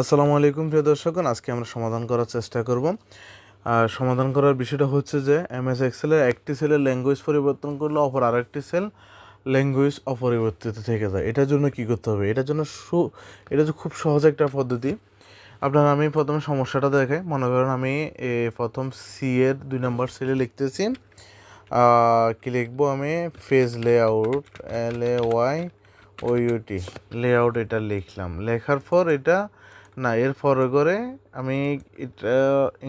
আসসালামু আলাইকুম, প্রিয় দর্শকগণ। আজকে আমরা সমাধান করার চেষ্টা করব। আর সমাধান করার বিষয়টা হচ্ছে যে এমএস এক্সেলের একটি সেলের ল্যাঙ্গুয়েজ পরিবর্তন করলে অপর আরেকটি সেল ল্যাঙ্গুয়েজ অপরিবর্তিত থেকে যায়। এটার জন্য কি করতে হবে? এটার জন্য সু, এটা হচ্ছে খুব সহজ একটা পদ্ধতি। আপনার, আমি প্রথমে সমস্যাটা দেখাই মনে করেন আমি প্রথম সি এর দুই নম্বর সেলে লিখতেছি। কি লিখব আমি? Phase layout L A Y O U T layout এটা লিখলাম। লেখার পর এটা না এর পরে করে আমি এটা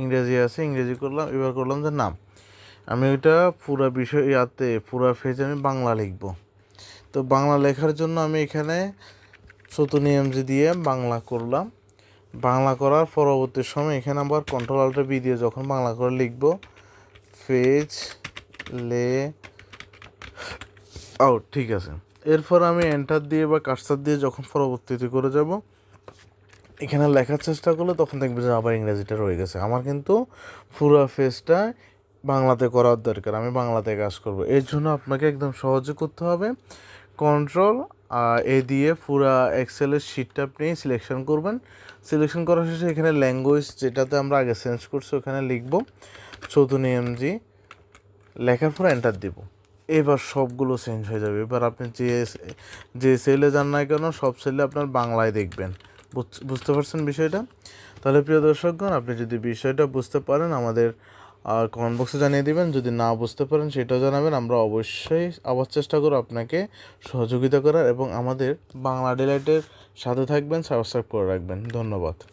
ইংরেজি আছে, ইংরেজি করলাম, এবার করলাম যে নাম। আমি ওইটা পুরো বিষয় ইয়াতে, পুরো ফেজ আমি বাংলা লিখব। তো বাংলা লেখার জন্য আমি এখানে চতুর্নি এমজি দিয়ে বাংলা করলাম। বাংলা করার পরবর্তী সময় এখানে আবার কন্ট্রোল আল্টে বি দিয়ে যখন বাংলা করে লিখব ফেজ লে আউট ঠিক আছে। এরপর আমি এন্টার দিয়ে বা কাস্টার দিয়ে যখন পরবর্তীতে করে যাব এখানে লেখার চেষ্টা করলে তখন দেখবে যে আবার ইংরেজিটা রয়ে গেছে। আমার কিন্তু পুরো ফেসটা বাংলাতে করার দরকার, আমি বাংলাতে কাজ করব। এর জন্য আপনাকে একদম সহজে করতে হবে। কন্ট্রোল এ দিয়ে পুরা এক্সেলের শিটটা আপনি সিলেকশন করবেন। সিলেকশন করার শেষে এখানে ল্যাঙ্গুয়েজ যেটাতে আমরা আগে চেঞ্জ করছি, ওখানে লিখব চৌধুরী এমজি লেখার পর এন্টার দিব। এবার সবগুলো চেঞ্জ হয়ে যাবে। এবার আপনি যে যে সেলে যান না কেন, সব সেলে আপনার বাংলায় দেখবেন। বুঝতে পারছেন বিষয়টা? তাহলে প্রিয় দর্শকগণ, আপনি যদি বিষয়টা বুঝতে পারেন, আমাদের কমেন্ট বক্সে জানিয়ে দেবেন। যদি না বুঝতে পারেন, সেটাও জানাবেন। আমরা অবশ্যই আবার চেষ্টা করব আপনাকে সহযোগিতা করার এবং আমাদের বাংলা ডিলাইটের সাথে থাকবেন সাবস্ক্রাইব করে রাখবেন। ধন্যবাদ।